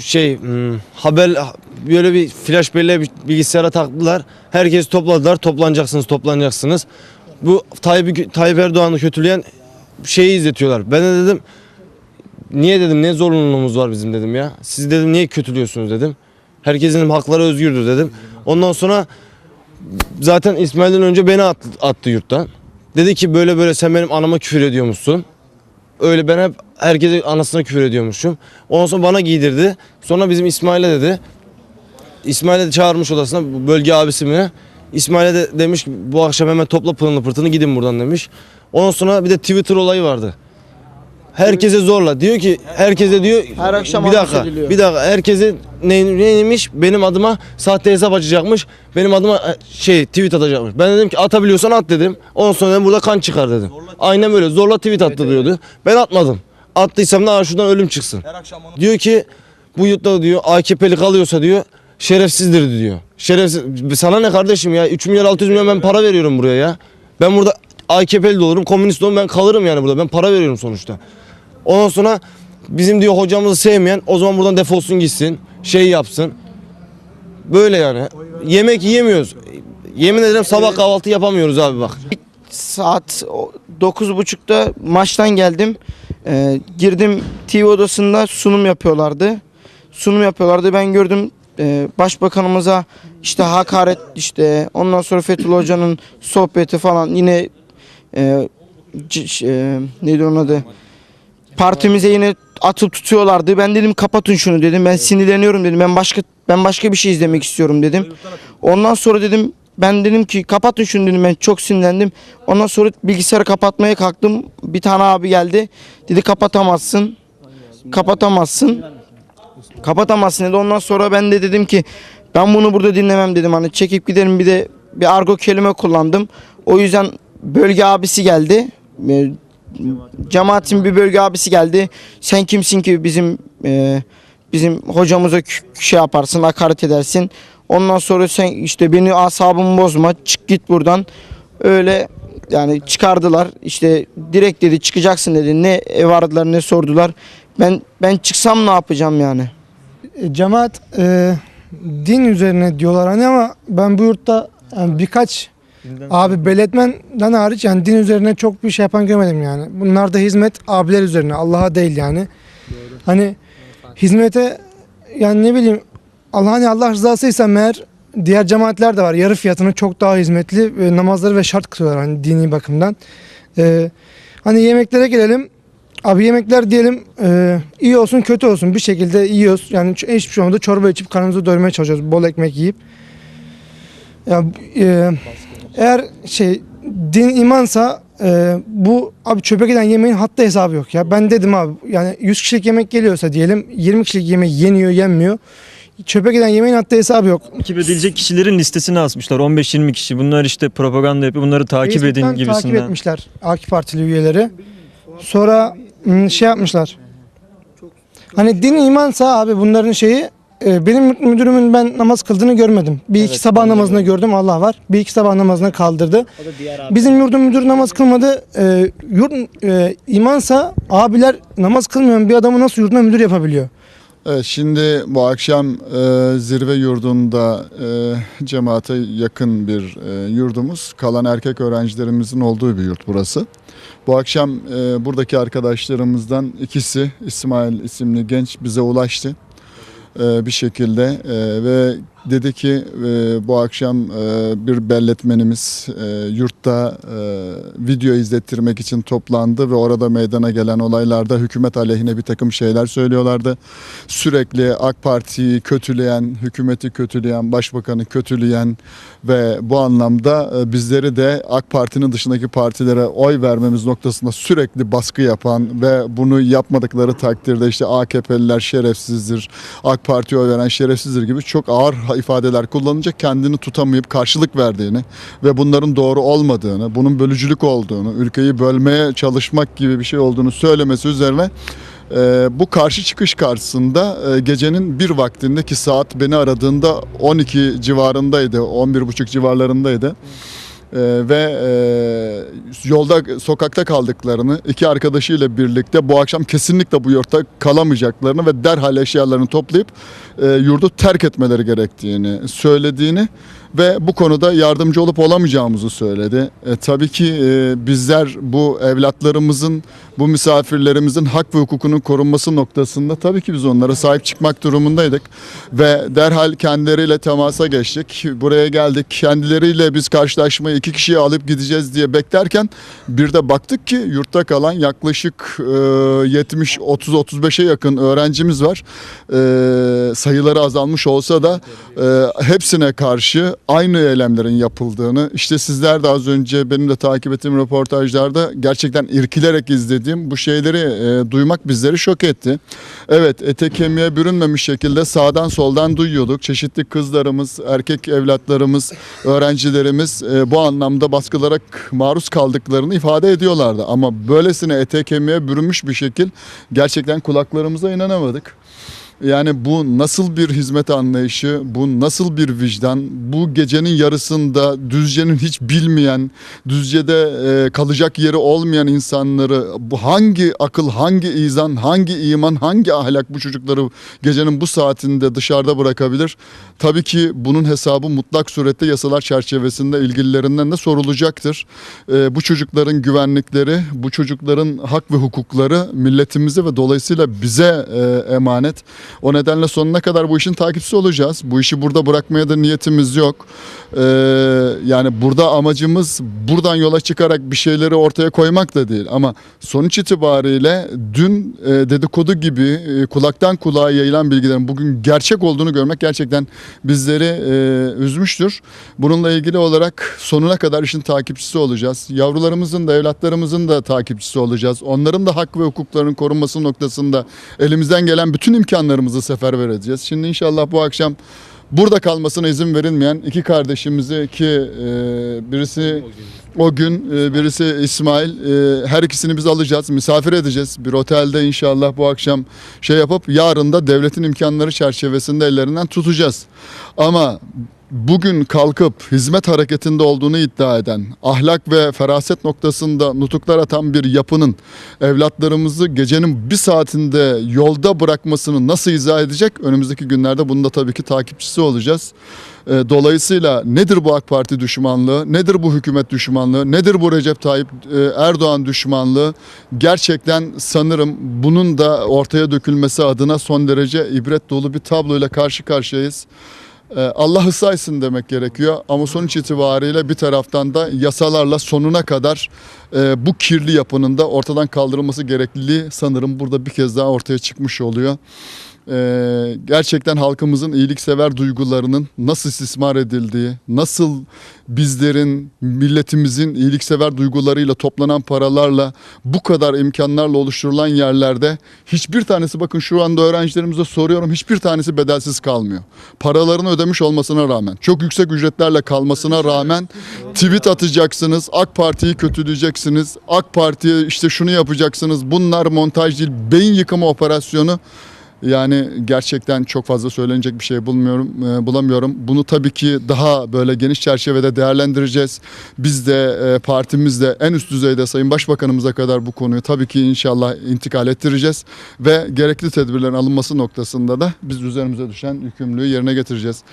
şey hmm, haber böyle bir flash belleğe bir bilgisayara taktılar. Herkes topladılar. Toplanacaksınız, toplanacaksınız. Bu Tayyip, Tayyip Erdoğan'ı kötüleyen şeyi izletiyorlar. Ben de dedim niye dedim ne zorunluluğumuz var bizim dedim ya. Siz dedim niye kötülüyorsunuz dedim. Herkesin hakları özgürdür dedim. Ondan sonra zaten İsmail'den önce beni attı, attı yurttan. Dedi ki böyle böyle sen benim anama küfür ediyormuşsun. Öyle ben hep herkese anasına küfür ediyormuşum. Ondan sonra bana giydirdi. Sonra bizim İsmail'e dedi. İsmail'e de çağırmış odasına bölge abisi mi? İsmail'e de demiş ki bu akşam hemen topla pılını pırtını gidin buradan demiş. Ondan sonra bir de Twitter olayı vardı. Herkese zorla. Diyor ki herkese diyor Her akşam bir dakika ediliyor. bir dakika herkese ne, neymiş benim adıma sahte hesap açacakmış. Benim adıma e, şey tweet atacakmış. Ben dedim ki atabiliyorsan at dedim. Ondan sonra dedim, burada kan çıkar dedim. Aynen böyle zorla tweet attı diyordu. Ben atmadım. Attıysam da "Aa, şuradan ölüm çıksın. Diyor ki bu yurtta diyor AKP'li kalıyorsa diyor şerefsizdir diyor. Şerefsiz. Sana ne kardeşim ya 3 milyar 600 milyon ben para veriyorum buraya ya. Ben burada AKP'li de olurum komünist de olurum ben kalırım yani burada ben para veriyorum sonuçta. Ondan sonra bizim diyor hocamızı sevmeyen o zaman buradan defolsun gitsin. Şey yapsın. Böyle yani. Yemek yiyemiyoruz. Yemin ederim sabah kahvaltı yapamıyoruz abi bak. Saat o- 9.30'da maçtan geldim. Ee, girdim TV odasında sunum yapıyorlardı. Sunum yapıyorlardı. Ben gördüm e, başbakanımıza işte hakaret işte ondan sonra Fethullah Hoca'nın sohbeti falan yine e, c- e, neydi onun adı? Partimize yine atıp tutuyorlardı. Ben dedim kapatın şunu dedim. Ben sinirleniyorum dedim. Ben başka ben başka bir şey izlemek istiyorum dedim. Ondan sonra dedim ben dedim ki kapatın şunu dedim ben çok sinirlendim. Ondan sonra bilgisayarı kapatmaya kalktım. Bir tane abi geldi. Dedi kapatamazsın. Kapatamazsın. Kapatamazsın dedi. Ondan sonra ben de dedim ki ben bunu burada dinlemem dedim. Hani çekip giderim bir de bir argo kelime kullandım. O yüzden bölge abisi geldi. Cemaatin bir bölge abisi geldi. Sen kimsin ki bizim e, bizim hocamıza şey yaparsın, hakaret edersin. Ondan sonra sen işte beni asabımı bozma, çık git buradan. Öyle yani çıkardılar. İşte direkt dedi çıkacaksın dedi. Ne ev aradılar ne sordular. Ben ben çıksam ne yapacağım yani? E, Cemaat e, din üzerine diyorlar hani ama ben bu yurtta yani birkaç abi belirtmenden hariç yani din üzerine çok bir şey yapan görmedim yani. Bunlar da hizmet abiler üzerine Allah'a değil yani. Hani hizmete yani ne bileyim Allah hani Allah rızasıysa meğer diğer cemaatler de var. Yarı fiyatına çok daha hizmetli ve namazları ve şart kılıyorlar hani dini bakımdan. E, hani yemeklere gelelim. Abi yemekler diyelim e, iyi olsun kötü olsun bir şekilde yiyoruz. Yani hiçbir şey olmadı çorba içip karnımızı doyurmaya çalışıyoruz. Bol ekmek yiyip. Ya e, eğer şey din imansa e, bu abi çöpe giden yemeğin hatta hesabı yok ya. Ben dedim abi yani 100 kişilik yemek geliyorsa diyelim 20 kişilik yemek yeniyor yenmiyor. Çöpe giden yemeğin hatta hesabı yok. Takip edilecek kişilerin listesini asmışlar. 15-20 kişi. Bunlar işte propaganda yapıyor. Bunları takip edin gibisinden. takip etmişler AK Partili üyeleri. Sonra hmm, şey yapmışlar. Hani din imansa abi bunların şeyi e, benim müdürümün ben namaz kıldığını görmedim. Bir iki sabah namazında gördüm Allah var. Bir iki sabah namazına kaldırdı. Bizim yurdun müdürü namaz kılmadı. E, yurt e, imansa abiler namaz kılmayan bir adamı nasıl yurduna müdür yapabiliyor? Evet, şimdi bu akşam e, zirve yurdunda e, cemaate yakın bir e, yurdumuz. Kalan erkek öğrencilerimizin olduğu bir yurt burası. Bu akşam e, buradaki arkadaşlarımızdan ikisi İsmail isimli genç bize ulaştı bir şekilde e, ve dedi ki e, bu akşam e, bir belletmenimiz e, yurtta e, video izlettirmek için toplandı ve orada meydana gelen olaylarda hükümet aleyhine bir takım şeyler söylüyorlardı. Sürekli AK Parti'yi kötüleyen, hükümeti kötüleyen, başbakanı kötüleyen ve bu anlamda e, bizleri de AK Parti'nin dışındaki partilere oy vermemiz noktasında sürekli baskı yapan ve bunu yapmadıkları takdirde işte AKP'liler şerefsizdir, AK Parti'ye oy veren şerefsizdir gibi çok ağır ifadeler kullanınca kendini tutamayıp karşılık verdiğini ve bunların doğru olmadığını, bunun bölücülük olduğunu, ülkeyi bölmeye çalışmak gibi bir şey olduğunu söylemesi üzerine e, bu karşı çıkış karşısında e, gecenin bir vaktinde ki saat beni aradığında 12 civarındaydı, 11.30 civarlarındaydı. Ee, ve e, yolda sokakta kaldıklarını iki arkadaşıyla birlikte bu akşam kesinlikle bu yurtta kalamayacaklarını ve derhal eşyalarını toplayıp e, yurdu terk etmeleri gerektiğini söylediğini ve bu konuda yardımcı olup olamayacağımızı söyledi. E, tabii ki e, bizler bu evlatlarımızın, bu misafirlerimizin hak ve hukukunun korunması noktasında tabii ki biz onlara sahip çıkmak durumundaydık. Ve derhal kendileriyle temasa geçtik. Buraya geldik. Kendileriyle biz karşılaşmayı iki kişiyi alıp gideceğiz diye beklerken bir de baktık ki yurtta kalan yaklaşık e, 70 30 35'e yakın öğrencimiz var. E, sayıları azalmış olsa da e, hepsine karşı aynı eylemlerin yapıldığını işte sizler de az önce benim de takip ettiğim röportajlarda gerçekten irkilerek izlediğim bu şeyleri e, duymak bizleri şok etti. Evet ete kemiğe bürünmemiş şekilde sağdan soldan duyuyorduk. Çeşitli kızlarımız, erkek evlatlarımız, öğrencilerimiz e, bu anlamda baskılara maruz kaldıklarını ifade ediyorlardı. Ama böylesine ete kemiğe bürünmüş bir şekil gerçekten kulaklarımıza inanamadık. Yani bu nasıl bir hizmet anlayışı, bu nasıl bir vicdan, bu gecenin yarısında Düzce'nin hiç bilmeyen, Düzce'de e, kalacak yeri olmayan insanları bu hangi akıl, hangi izan, hangi iman, hangi ahlak bu çocukları gecenin bu saatinde dışarıda bırakabilir? Tabii ki bunun hesabı mutlak surette yasalar çerçevesinde ilgililerinden de sorulacaktır. E, bu çocukların güvenlikleri, bu çocukların hak ve hukukları milletimize ve dolayısıyla bize e, emanet. O nedenle sonuna kadar bu işin takipçisi olacağız. Bu işi burada bırakmaya da niyetimiz yok. Ee, yani burada amacımız buradan yola çıkarak bir şeyleri ortaya koymak da değil. Ama sonuç itibariyle dün e, dedikodu gibi e, kulaktan kulağa yayılan bilgilerin bugün gerçek olduğunu görmek gerçekten bizleri e, üzmüştür. Bununla ilgili olarak sonuna kadar işin takipçisi olacağız. Yavrularımızın da evlatlarımızın da takipçisi olacağız. Onların da hak ve hukuklarının korunması noktasında elimizden gelen bütün imkanlarımızı seferber edeceğiz. Şimdi inşallah bu akşam burada kalmasına izin verilmeyen iki kardeşimizi ki e, birisi o gün e, birisi İsmail. E, her ikisini biz alacağız misafir edeceğiz. Bir otelde inşallah bu akşam şey yapıp yarın da devletin imkanları çerçevesinde ellerinden tutacağız. Ama bugün kalkıp hizmet hareketinde olduğunu iddia eden, ahlak ve feraset noktasında nutuklar atan bir yapının evlatlarımızı gecenin bir saatinde yolda bırakmasını nasıl izah edecek? Önümüzdeki günlerde bunun da tabii ki takipçisi olacağız. E, Dolayısıyla nedir bu AK Parti düşmanlığı, nedir bu hükümet düşmanlığı, nedir bu Recep Tayyip e, Erdoğan düşmanlığı? Gerçekten sanırım bunun da ortaya dökülmesi adına son derece ibret dolu bir tabloyla karşı karşıyayız. Ee, Allah ıslaysın demek gerekiyor ama sonuç itibariyle bir taraftan da yasalarla sonuna kadar e, bu kirli yapının da ortadan kaldırılması gerekliliği sanırım burada bir kez daha ortaya çıkmış oluyor. Ee, gerçekten halkımızın iyiliksever duygularının nasıl istismar edildiği, nasıl bizlerin, milletimizin iyiliksever duygularıyla toplanan paralarla bu kadar imkanlarla oluşturulan yerlerde hiçbir tanesi bakın şu anda öğrencilerimize soruyorum hiçbir tanesi bedelsiz kalmıyor. Paralarını ödemiş olmasına rağmen, çok yüksek ücretlerle kalmasına rağmen tweet atacaksınız, AK Parti'yi kötüleyeceksiniz, AK Parti'ye işte şunu yapacaksınız, bunlar montaj değil, beyin yıkama operasyonu. Yani gerçekten çok fazla söylenecek bir şey bulmuyorum, e, bulamıyorum. Bunu tabii ki daha böyle geniş çerçevede değerlendireceğiz. Biz de e, partimiz de en üst düzeyde Sayın Başbakanımıza kadar bu konuyu tabii ki inşallah intikal ettireceğiz ve gerekli tedbirlerin alınması noktasında da biz üzerimize düşen yükümlülüğü yerine getireceğiz.